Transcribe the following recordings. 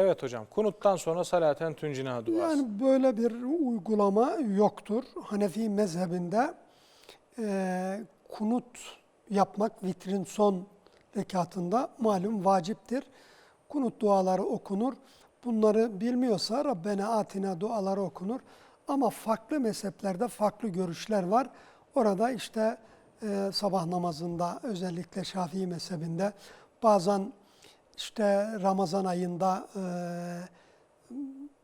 Evet hocam. Kunuttan sonra salaten tüncina duası. Yani böyle bir uygulama yoktur. Hanefi mezhebinde e, kunut yapmak vitrin son rekatında malum vaciptir. Kunut duaları okunur. Bunları bilmiyorsa Rabbena atina duaları okunur. Ama farklı mezheplerde farklı görüşler var. Orada işte e, sabah namazında özellikle Şafii mezhebinde bazen işte Ramazan ayında e,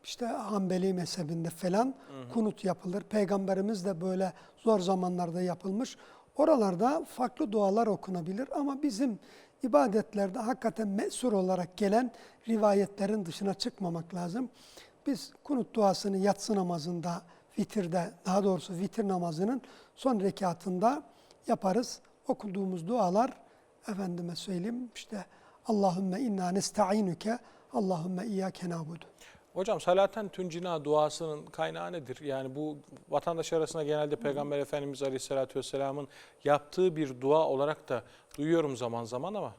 işte Hanbeli mezhebinde falan kunut yapılır. Peygamberimiz de böyle zor zamanlarda yapılmış. Oralarda farklı dualar okunabilir ama bizim ibadetlerde hakikaten mesur olarak gelen rivayetlerin dışına çıkmamak lazım. Biz kunut duasını yatsı namazında, vitirde, daha doğrusu vitir namazının son rekatında yaparız. Okuduğumuz dualar, efendime söyleyeyim işte Allahümme inna nesta'inuke, Allahümme iyyâke na'budu. Hocam salaten tüncina duasının kaynağı nedir? Yani bu vatandaş arasında genelde Peygamber Efendimiz Aleyhisselatü Vesselam'ın yaptığı bir dua olarak da duyuyorum zaman zaman ama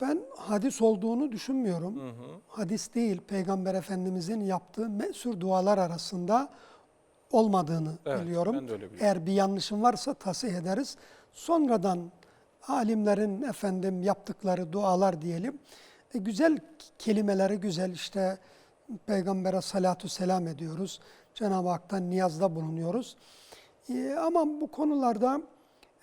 Ben hadis olduğunu düşünmüyorum. Hadis değil, Peygamber Efendimizin yaptığı mesur dualar arasında olmadığını Evet, biliyorum. ben de öyle biliyorum. Eğer bir yanlışım varsa tasih ederiz. Sonradan alimlerin efendim yaptıkları dualar diyelim. E, güzel kelimeleri güzel işte Peygamber'e salatu selam ediyoruz. Cenab-ı Hak'tan niyazda bulunuyoruz. E, ama bu konularda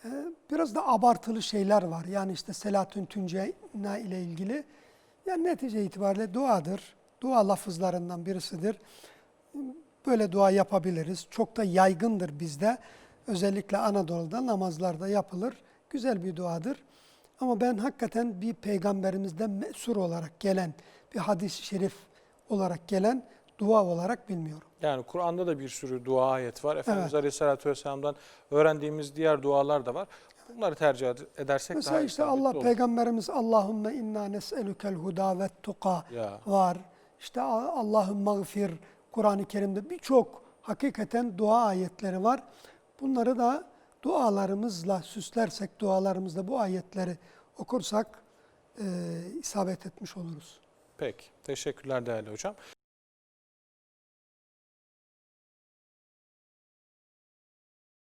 e, biraz da abartılı şeyler var. Yani işte Selatün Tüncena ile ilgili. Yani netice itibariyle duadır. Dua lafızlarından birisidir. Böyle dua yapabiliriz. Çok da yaygındır bizde. Özellikle Anadolu'da namazlarda yapılır. Güzel bir duadır. Ama ben hakikaten bir peygamberimizden mesur olarak gelen, bir hadis-i şerif olarak gelen dua olarak bilmiyorum. yani Kur'an'da da bir sürü dua ayet var. Efendimiz Evet. Aleyhisselatü Vesselam'dan öğrendiğimiz diğer dualar da var. Bunları tercih ed- edersek Mesela daha işte Allah olur. peygamberimiz Allahümme inna nes'elükel huda ve tuka Ya. var. İşte A- Allahümme gfir Kur'an-ı Kerim'de birçok hakikaten dua ayetleri var. Bunları da dualarımızla süslersek, dualarımızda bu ayetleri okursak e, isabet etmiş oluruz. Peki. Teşekkürler değerli hocam.